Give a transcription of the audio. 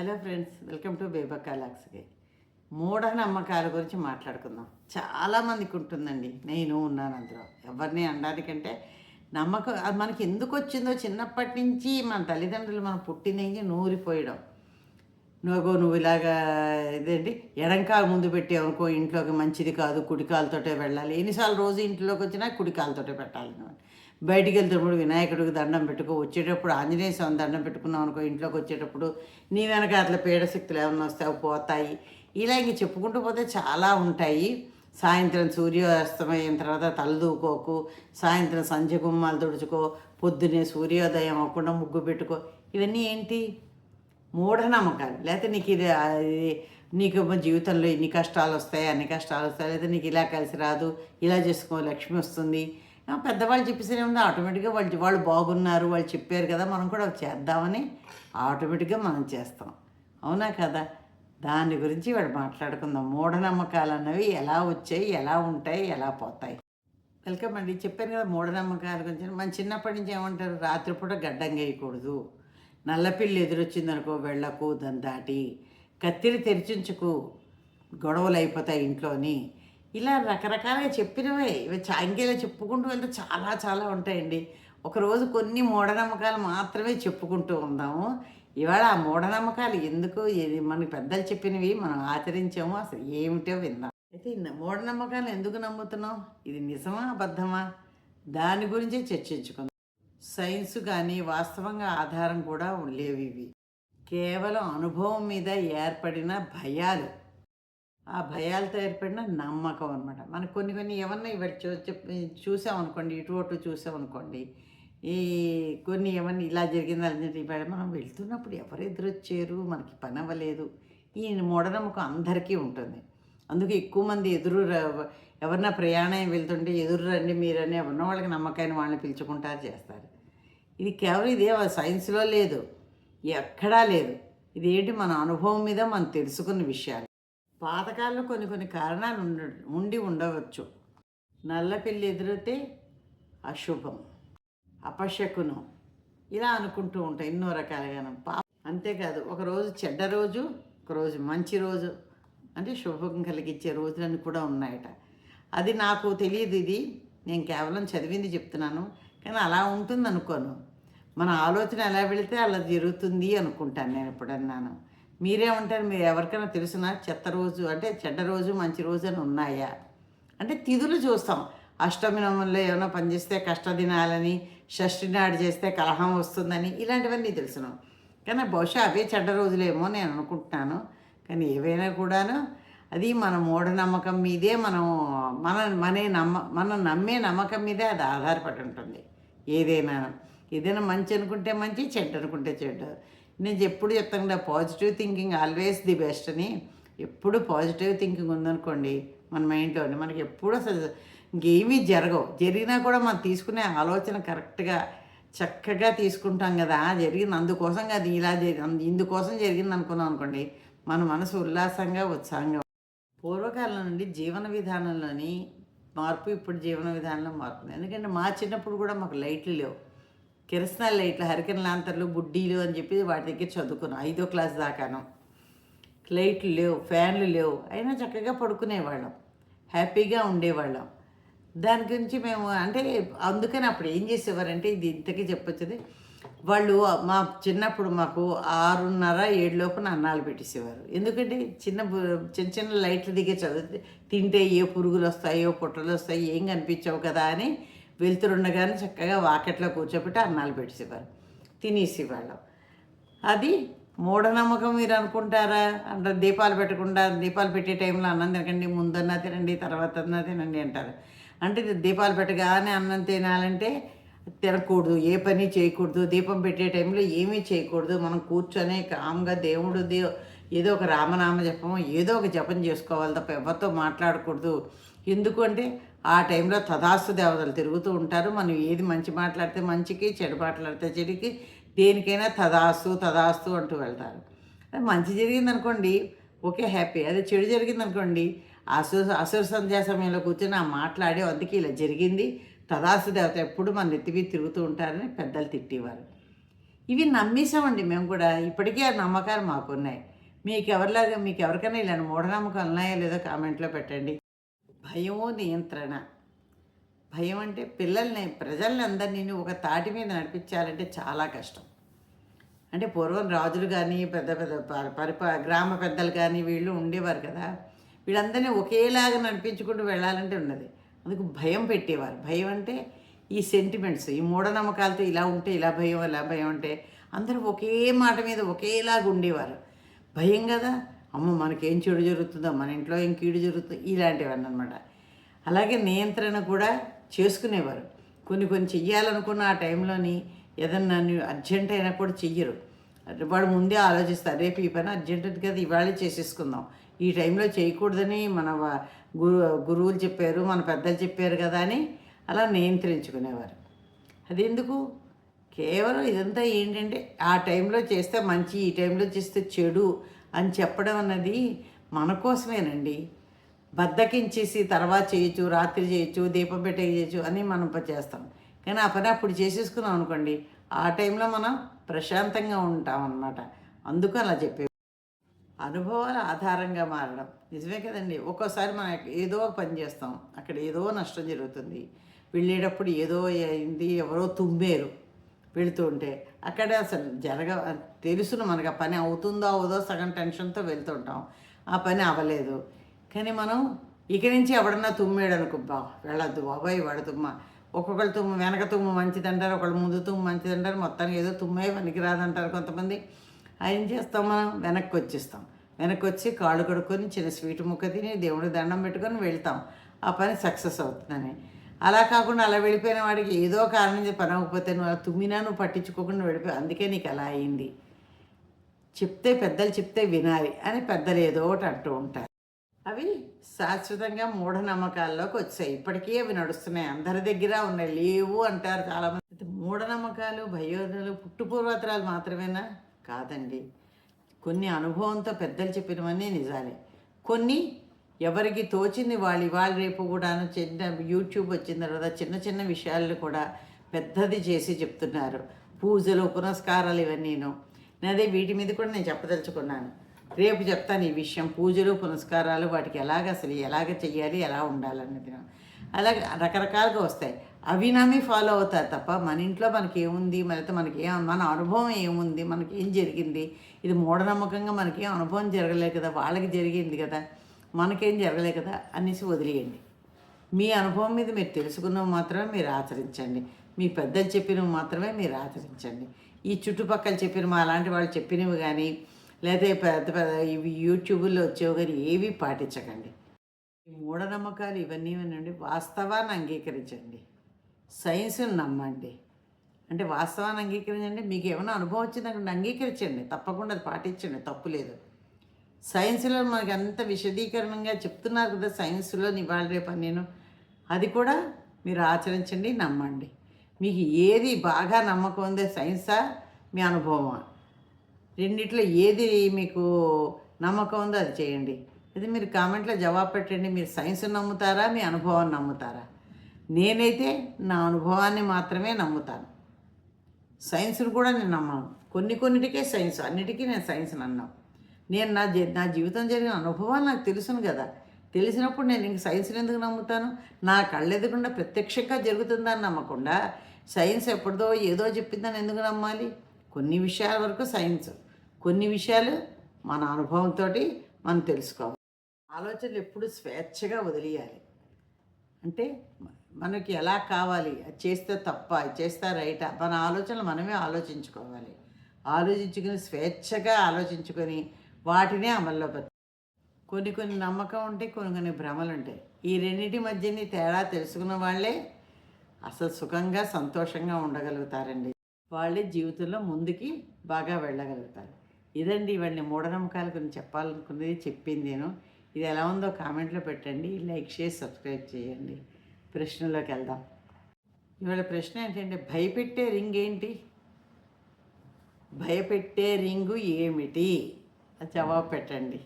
Hello friends welcome to బేబకాలాక్స్కి మూఢనమ్మకాల గురించి మాట్లాడుకుందాం. చాలామందికి ఉంటుందండి. నేను ఉన్నాను అందులో. ఎవరిని అనడానికంటే నమ్మకం అది మనకి ఎందుకు వచ్చిందో చిన్నప్పటి నుంచి మన తల్లిదండ్రులు మనం పుట్టిన నూరిపోయడం. నువ్వు నువ్వు ఇలాగా ఇదేంటి? ఎడంకాలు ముందు పెట్టావనుకో ఇంట్లోకి మంచిది కాదు కుడికాలతోటే వెళ్ళాలి. ఎన్నిసార్లు రోజు ఇంట్లోకి వచ్చినా కుడికాలతోటే పెట్టాలి నువ్వు. బయటికి వెళ్తున్నప్పుడు వినాయకుడికి దండం పెట్టుకో వచ్చేటప్పుడు ఆంజనేయ స్వామి దండం పెట్టుకున్నావు అనుకో ఇంట్లోకి వచ్చేటప్పుడు నీ వెనక అట్లా పీడశక్తులు ఏమైనా వస్తే అవి పోతాయి. ఇలా ఇంక చెప్పుకుంటూ పోతే చాలా ఉంటాయి. సాయంత్రం సూర్యాస్తమయం తర్వాత తలదూకోకు సాయంత్రం సంధ్య గుమ్మాలు తుడుచుకో పొద్దున్నే సూర్యోదయం అవ్వకుండా ముగ్గు పెట్టుకో. ఇవన్నీ ఏంటి? మూఢనమ్మకాలు. లేకపోతే నీకు ఇది నీకు జీవితంలో ఇన్ని కష్టాలు వస్తాయి అన్ని కష్టాలు వస్తాయి లేకపోతే నీకు ఇలా కలిసి రాదు ఇలా చేసుకో లక్ష్మి వస్తుంది. పెద్దవాళ్ళు చెప్పేసే ఉంది ఆటోమేటిక్గా వాళ్ళు వాళ్ళు బాగున్నారు వాళ్ళు చెప్పారు కదా మనం కూడా చేద్దామని ఆటోమేటిక్గా మనం చేస్తాం. అవునా కదా? దాని గురించి వాడు మాట్లాడుకుందాం. మూఢనమ్మకాలు అన్నవి ఎలా వచ్చాయి ఎలా ఉంటాయి ఎలా పోతాయి? వెల్కమ్ అండి. చెప్పాను కదా మూఢనమ్మకాల గురించి. మన చిన్నప్పటి నుంచి ఏమంటారు? రాత్రిపూట గడ్డం వేయకూడదు నల్లపిల్లి ఎదురొచ్చిందనుకో వెళ్ళకు దాన్ని దాటి కత్తిరి తెరిచించుకు గొడవలు అయిపోతాయి ఇంట్లోని. ఇలా రకరకాలుగా చెప్పినవే. ఇవి చా- ఇంకేలా చెప్పుకుంటూ వెళ్తే చాలా చాలా ఉంటాయండి. ఒకరోజు కొన్ని మూఢనమ్మకాలు మాత్రమే చెప్పుకుంటూ ఉందాము. ఇవాళ ఆ మూఢనమ్మకాలు ఎందుకు? ఇది మనకి పెద్దలు చెప్పినవి మనం ఆచరించాము. అసలు ఏమిటో విందాం. అయితే మూఢనమ్మకాలు ఎందుకు నమ్ముతున్నాం? ఇది నిజమా అబద్ధమా? దాని గురించే చర్చించుకుందాం. సైన్స్ కానీ వాస్తవంగా ఆధారం కూడా లేవు ఇవి. కేవలం అనుభవం మీద ఏర్పడిన భయాలు. ఆ భయాలతో ఏర్పడిన నమ్మకం అనమాట మనకు కొన్ని కొన్ని ఏమన్నా ఇవాళ చూ చూసామనుకోండి ఇటు అటు చూసామనుకోండి ఈ కొన్ని ఏమన్నా ఇలా జరిగింది అలా జరిగింది ఇవాళ మనం వెళ్తున్నప్పుడు ఎవరు ఎదురొచ్చారు? మనకి పని అవ్వలేదు. ఈ మూఢనమ్మకం అందరికీ ఉంటుంది. అందుకే ఎక్కువ మంది ఎదురు ర- ఎవరన్నా ప్రయాణం వెళ్తుంటే ఎదురు రండి మీరని ఉన్న వాళ్ళకి నమ్మకాన్ని వాళ్ళని పిలుచుకుంటారు చేస్తారు. ఇది కేవలం ఇదే సైన్స్లో లేదు. ఎక్కడా లేదు. ఇదేంటి మన అనుభవం మీద మనం తెలుసుకున్న విషయాలు. పాతకాలంలో కొన్ని కొన్ని కారణాలు ఉండ ఉండి ఉండవచ్చు. నల్ల పెళ్ళి ఎదురైతే అశుభం అపశకునం ఇలా అనుకుంటూ ఉంటాయి ఎన్నో రకాలుగా పా అంతేకాదు ఒకరోజు చెడ్డ రోజు ఒకరోజు మంచి రోజు అంటే శుభం కలిగించే రోజులన్నీ కూడా ఉన్నాయట. అది నాకు తెలియదు ఇది నేను కేవలం చదివింది చెప్తున్నాను కానీ అలా ఉంటుంది అనుకోను మన ఆలోచన ఎలా వెళితే అలా జరుగుతుంది అనుకుంటాను నేను ఎప్పుడన్నాను. మీరేమంటారు? మీరు ఎవరికైనా తెలుసునా? చెత్త రోజు అంటే చెడ్డ రోజు మంచి రోజు అని ఉన్నాయా? అంటే తిథులు చూస్తాం. అష్టమి నవంలో ఏమైనా పనిచేస్తే కష్టదినాలని షష్ఠి నాడు చేస్తే కలహం వస్తుందని ఇలాంటివన్నీ తెలుసును? కానీ బహుశా అవే చెడ్డ రోజులేమో నేను అనుకుంటున్నాను. కానీ ఏవైనా కూడాను అది మన మూఢనమ్మకం మీదే మనం మన మనే నమ్మ మనం నమ్మే నమ్మకం మీదే అది ఆధారపడి ఉంటుంది. ఏదైనా ఏదైనా మంచి అనుకుంటే మంచి చెడ్డ అనుకుంటే చెడ్డ. నేను ఎప్పుడు చెప్తాను కదా positive thinking always the best అని. ఎప్పుడు పాజిటివ్ థింకింగ్ ఉందనుకోండి మన మైండ్లో మనకి ఎప్పుడు అసలు ఇంకేమీ జరగవు. జరిగినా కూడా మనం తీసుకునే ఆలోచన కరెక్ట్గా చక్కగా తీసుకుంటాం కదా జరిగింది అందుకోసం అది ఇలా జరిగింది ఇందుకోసం జరిగింది అనుకున్నాం అనుకోండి మన మనసు ఉల్లాసంగా ఉత్సాహంగా పూర్వకాలం నుండి జీవన విధానంలోని మార్పు ఇప్పుడు జీవన విధానంలో మార్పు ఉంది. ఎందుకంటే మా చిన్నప్పుడు కూడా మాకు లైట్లు లేవు. కిరసనాలు లైట్లు హరికన్ లాంతర్లు బుడ్డీలు అని చెప్పి వాటి దగ్గర చదువుకున్నాం. ఐదో క్లాస్ దాకాను. లైట్లు లేవు ఫ్యాన్లు లేవు. అయినా చక్కగా పడుకునేవాళ్ళం. హ్యాపీగా ఉండేవాళ్ళం. దాని గురించి మేము అంటే అందుకని అప్పుడు ఏం చేసేవారంటే ఇది ఇంతకీ చెప్పొచ్చుది. వాళ్ళు మా చిన్నప్పుడు మాకు ఆరున్నర ఏడు లోపల అన్నాలు పెట్టేసేవారు. ఎందుకంటే చిన్న చిన్న చిన్న లైట్లు దిగే చదివితే తింటే ఏ పురుగులు వస్తాయో పొట్టలు వస్తాయి ఏం కనిపించవు కదా అని వెళ్తురుండగానే చక్కగా వాకెట్లో కూర్చోబెట్టి అన్నాలు పెట్టేసేవారు. తినేసేవాళ్ళం. అది మూఢనమ్మకం మీరు అనుకుంటారా? అంటే దీపాలు పెట్టకుండా దీపాలు పెట్టే టైంలో అన్నం తినకండి ముందన్నా తినండి తర్వాత అన్నా తినండి అంటారు. అంటే ఇది దీపాలు పెట్టగానే అన్నం తినాలంటే తినకూడదు ఏ పని చేయకూడదు. దీపం పెట్టే టైంలో ఏమీ చేయకూడదు. మనం కూర్చొని కామ్గా దేవుడు దే ఏదో ఒక రామనామ జపం ఏదో ఒక జపం చేసుకోవాలి తప్ప ఎవరితో మాట్లాడకూడదు. ఎందుకు అంటే ఆ టైంలో తదాస్తు దేవతలు తిరుగుతూ ఉంటారు. మనం ఏది మంచి మాట్లాడితే మంచికి చెడు మాట్లాడితే చెడుకి దేనికైనా తదాస్తు తదాస్తు అంటూ వెళ్తారు. మంచి జరిగింది అనుకోండి ఓకే హ్యాపీ. అదే చెడు జరిగింది అనుకోండి అసుర అసుర సంధ్యా సమయంలో కూర్చొని ఆ మాట్లాడే అందుకే ఇలా జరిగింది. తదాస్తు దేవత ఎప్పుడు మన నెత్తివి తిరుగుతూ ఉంటారని పెద్దలు తిట్టేవారు. ఇవి నమ్మేసామండి మేము కూడా. ఇప్పటికీ ఆ నమ్మకాలు మాకున్నాయి. మీకు ఎవరిలాగా మీకు ఎవరికైనా ఇలాంటి మూఢనమ్మకాలు ఉన్నాయో లేదో కామెంట్లో పెట్టండి. భయము నియంత్రణ భయం అంటే పిల్లల్ని ప్రజల్ని అందరినీ ఒక తాటి మీద నడిపించాలంటే చాలా కష్టం. అంటే పూర్వం రాజులు కానీ పెద్ద పెద్ద ప- పరిప గ్రామ పెద్దలు కానీ వీళ్ళు ఉండేవారు కదా. వీళ్ళందరినీ ఒకేలాగా నడిపించుకుంటూ వెళ్ళాలంటే ఉన్నది. అందుకు భయం పెట్టేవారు. భయం అంటే ఈ సెంటిమెంట్స్ ఈ మూఢనమ్మకాలతో ఇలా ఉంటే ఇలా భయం ఇలా భయం అంటే అందరూ ఒకే మాట మీద ఒకేలాగా ఉండేవారు. భయం కదా. అమ్మ మనకేం చెడు జరుగుతుందో మన ఇంట్లో ఏం కీడు జరుగుతుందో ఇలాంటివన్నీ అనమాట అలాగే నియంత్రణ కూడా చేసుకునేవారు. కొన్ని కొన్ని చెయ్యాలనుకున్న ఆ టైంలోని ఏదన్నా అర్జెంట్ అయినప్పుడు చెయ్యరు. వాడు ముందే ఆలోచిస్తారు రేపు ఈ పని అర్జెంట్ కదా ఇవాళే చేసేసుకుందాం. ఈ టైంలో చేయకూడదని మన గురు గురువులు చెప్పారు మన పెద్దలు చెప్పారు కదా అని అలా నియంత్రించుకునేవారు. అది ఎందుకు? కేవలం ఇదంతా ఏంటంటే ఆ టైంలో చేస్తే మంచి ఈ టైంలో చేస్తే చెడు అని చెప్పడం అన్నది మన కోసమేనండి. బద్దకించేసి తర్వాత చేయొచ్చు రాత్రి చేయొచ్చు దీపం పెట్టే చేయొచ్చు అని మనం చేస్తాం. కానీ ఆ పని అప్పుడు చేసేసుకున్నాం అనుకోండి ఆ టైంలో మనం ప్రశాంతంగా ఉంటాం అన్నమాట అందుకు అలా చెప్పే అనుభవాల ఆధారంగా మారడం. నిజమే కదండి. ఒక్కోసారి మనం ఏదో పని చేస్తాం. అక్కడ ఏదో నష్టం జరుగుతుంది. వెళ్ళేటప్పుడు ఏదో అయింది ఎవరో తుమ్మేరు. వెళుతూ ఉంటే అక్కడ అసలు జరగ తెలుసును మనకు ఆ పని అవుతుందో అవదో సగం టెన్షన్తో వెళ్తుంటాం ఆ పని అవ్వలేదు. కానీ మనం ఇక నుంచి ఎవడన్నా తుమ్మాడు అనుకో వెళ్ళద్దు బాబాయ్ వాడు తుమ్మ ఒక్కొక్కరు తుమ్ము వెనక తుమ్ము మంచిదంటారు ఒకళ్ళు ముందు తుమ్ము మంచిదంటారు మొత్తానికి ఏదో తుమ్మే పనికిరాదంటారు కొంతమంది. ఏం చేస్తాం మనం? వెనక్కి వచ్చేస్తాం. వెనక్కి వచ్చి కాళ్ళు కడుక్కొని చిన్న స్వీట్ ముక్క తిని దేవుడి దండం పెట్టుకొని వెళ్తాం. ఆ పని సక్సెస్ అవుతుందని. అలా కాకుండా అలా వెళ్ళిపోయిన వాడికి ఏదో కారణం చెప్పి పని నువ్వు అలా తుమ్మినా నువ్వు పట్టించుకోకుండా వెళ్ళిపోయి అందుకే నీకు అలా అయింది. చెప్తే పెద్దలు చెప్తే వినాలి అని పెద్దలు ఏదో ఒకటి అంటూ ఉంటారు. అవి శాశ్వతంగా మూఢనమ్మకాల్లోకి వచ్చాయి. ఇప్పటికీ అవి నడుస్తున్నాయి. అందరి దగ్గర ఉన్నాయి. లేవు అంటారు చాలామంది. మూఢనమ్మకాలు భయోదనలు పుట్టుపూర్వతరాలు మాత్రమేనా? కాదండి. కొన్ని అనుభవంతో పెద్దలు చెప్పినవన్నీ నిజాలే. కొన్ని ఎవరికి తోచింది వాళ్ళు ఇవాళ రేపు కూడా చిన్న యూట్యూబ్ వచ్చిన తర్వాత చిన్న చిన్న విషయాలను కూడా పెద్దది చేసి చెప్తున్నారు. పూజలు పునస్కారాలు ఇవన్నీను. అదే వీటి మీద కూడా నేను చెప్పదలుచుకున్నాను. రేపు చెప్తాను ఈ విషయం. పూజలు పునస్కారాలు వాటికి ఎలాగ అసలు ఎలాగ చెయ్యాలి ఎలా ఉండాలన్నది అలాగే రకరకాలుగా వస్తాయి. అవి నమ్మి ఫాలో అవుతారు తప్ప మన ఇంట్లో మనకి ఏముంది మనతో మనకి ఏం మన అనుభవం ఏముంది? మనకి ఏం జరిగింది? ఇది మూఢనమ్మకంగా మనకి ఏం అనుభవం జరగలేదు కదా? వాళ్ళకి జరిగింది కదా? మనకేం జరగలే కదా అనేసి వదిలేయండి. మీ అనుభవం మీద మీరు తెలుసుకున్నవి మాత్రమే మీరు ఆచరించండి. మీ పెద్దలు చెప్పినవి మాత్రమే మీరు ఆచరించండి. ఈ చుట్టుపక్కల చెప్పిన మా అలాంటి వాళ్ళు చెప్పినవి కానీ లేదా పెద్ద పెద్ద ఇవి యూట్యూబ్లో వచ్చేవి కానీ ఏవి పాటించకండి. మూఢనమ్మకాలు ఇవన్నీ వినండి వాస్తవాన్ని అంగీకరించండి. సైన్స్ని నమ్మండి. అంటే వాస్తవాన్ని అంగీకరించండి. మీకు ఏమైనా అనుభవం వచ్చిందనుకోండి అంగీకరించండి. తప్పకుండా అది పాటించండి. తప్పు లేదు. సైన్స్లో మనకి అంత విశదీకరణంగా చెప్తున్నారు కదా సైన్స్లో ఇవాళ రేపు నేను అది కూడా మీరు ఆచరించండి నమ్మండి. మీకు ఏది బాగా నమ్మకం ఉందే సైన్సా మీ అనుభవమా? రెండిట్లో ఏది మీకు నమ్మకం ఉందో అది చేయండి. ఇది మీరు కామెంట్లో జవాబు పెట్టండి మీరు సైన్స్ నమ్ముతారా మీ అనుభవాన్ని నమ్ముతారా? నేనైతే నా అనుభవాన్ని మాత్రమే నమ్ముతాను. సైన్స్ను కూడా నేను నమ్మను. కొన్ని కొన్నిటికే సైన్స్ అన్నిటికీ నేను సైన్స్ అన్నాను నేను నా నా జీవితం జరిగిన అనుభవాలు నాకు తెలుసును కదా. తెలిసినప్పుడు నేను ఇంక సైన్స్ని ఎందుకు నమ్ముతాను? నా కళ్ళెదుకుండా ప్రత్యక్షంగా జరుగుతుందని నమ్మకుండా సైన్స్ ఎప్పుడుదో ఏదో చెప్పిందని ఎందుకు నమ్మాలి? కొన్ని విషయాల వరకు సైన్స్. కొన్ని విషయాలు మన అనుభవంతో మనం తెలుసుకోవాలి. ఆలోచనలు ఎప్పుడు స్వేచ్ఛగా వదిలేయాలి. అంటే మనకి ఎలా కావాలి? అది చేస్తే తప్ప అది చేస్తే రైటా? మన ఆలోచనలు మనమే ఆలోచించుకోవాలి. ఆలోచించుకుని స్వేచ్ఛగా ఆలోచించుకొని వాటినే అమల్లో కొన్ని కొన్ని నమ్మకం ఉంటాయి కొన్ని కొన్ని భ్రమలు ఉంటాయి. ఈ రెండింటి మధ్యని తేడా తెలుసుకున్న వాళ్ళే అసలు సుఖంగా సంతోషంగా ఉండగలుగుతారండి. వాళ్ళే జీవితంలో ముందుకి బాగా వెళ్ళగలుగుతారు. ఇదండి ఇవన్నీ మూఢనమ్మకాల గురించి చెప్పాలనుకున్నది చెప్పింది నేను. ఇది ఎలా ఉందో కామెంట్లో పెట్టండి. లైక్ చేసి సబ్స్క్రైబ్ చేయండి. ప్రశ్నలోకి వెళ్దాం. ఇవాళ ప్రశ్న ఏంటంటే భయపెట్టే రింగ్ ఏంటి? భయపెట్టే రింగు ఏమిటి? జవాబు పెట్టండి.